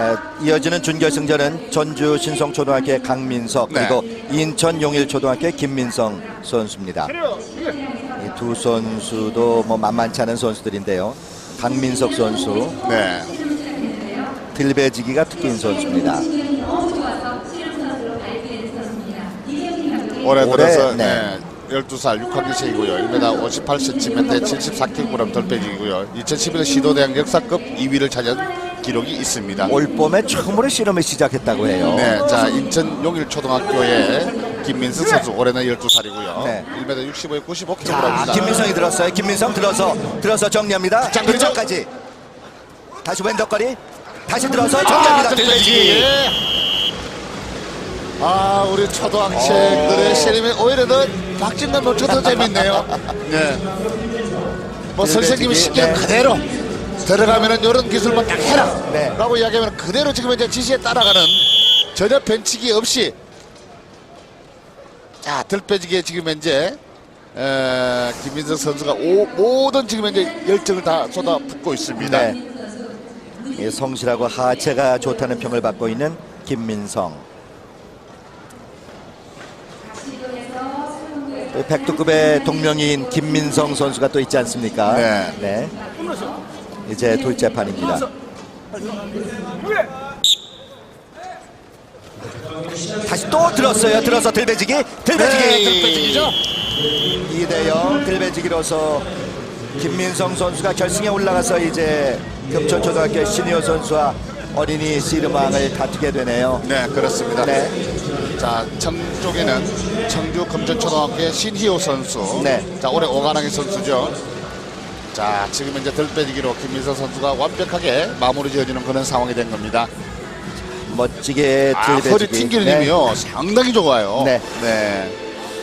에, 이어지는 준결승전은 전주 신성초등학교의 강민석 네. 그리고 인천 용일초등학교의 김민성 선수입니다. 이 두 선수도 뭐 만만치 않은 선수들인데요. 강민석 선수 네. 들배지기가 특기인 선수입니다. 올해 들어서 네. 네. 12살 6학년생이고요. 1m 58cm, 74kg 덜빼기고요. 2011년 시도대학 역사급 2위를 차지한 기록이 있습니다. 올 봄에 처음으로 실험을 시작했다고 해요. 네, 자 인천 용일 초등학교의 김민승 선수 올해는 12살이고요. 네. 1m 65에 95kg입니다. 자, 김민성이 들었어요. 김민성 들어서 들어서 정리합니다. 자, 그렇죠. 근처까지 다시 왼덕거리 다시 들어서 아, 정리합니다. 들배지기. 아, 우리 초등학생들의 씨름이 오히려 더 박진감 놓쳐도 재밌네요. 네. 뭐 선생님이 시키는 네. 그대로 들어가면은 이런 기술만 딱 해라. 네. 라고 이야기하면 그대로 지금 이제 지시에 따라가는 전혀 변칙이 없이 자, 들빼지기에 지금 현재 에, 김민석 선수가 오, 모든 지금 현재 열정을 다 쏟아붓고 있습니다. 네. 이 성실하고 하체가 좋다는 평을 받고 있는 김민성. 또 백두급의 동명이인 김민성 선수가 또 있지 않습니까? 네. 이제 둘째 판입니다. 다시 또 들었어요. 들어서 들배지기, 들배지기, 네. 들배지기죠. 2대0 들배지기로서 김민성 선수가 결승에 올라가서 이제 금천초등학교 시니어 선수와 어린이 씨름왕을 다투게 되네요. 네, 그렇습니다. 네. 자, 청쪽에는 청주 금천초등학교의 신희호 선수. 네. 자, 올해 오가랑이 선수죠. 자, 지금 이제 들 빼지기로 김민서 선수가 완벽하게 마무리 지어지는 그런 상황이 된 겁니다. 멋지게 아, 허리. 튕기는 네. 힘이요. 상당히 좋아요. 네. 네.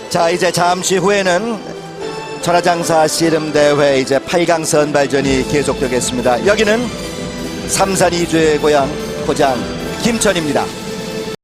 자 이제 잠시 후에는 천하장사 씨름 대회 이제 8강 선발전이 계속되겠습니다. 여기는 삼산 이주의 고향 고장 김천입니다.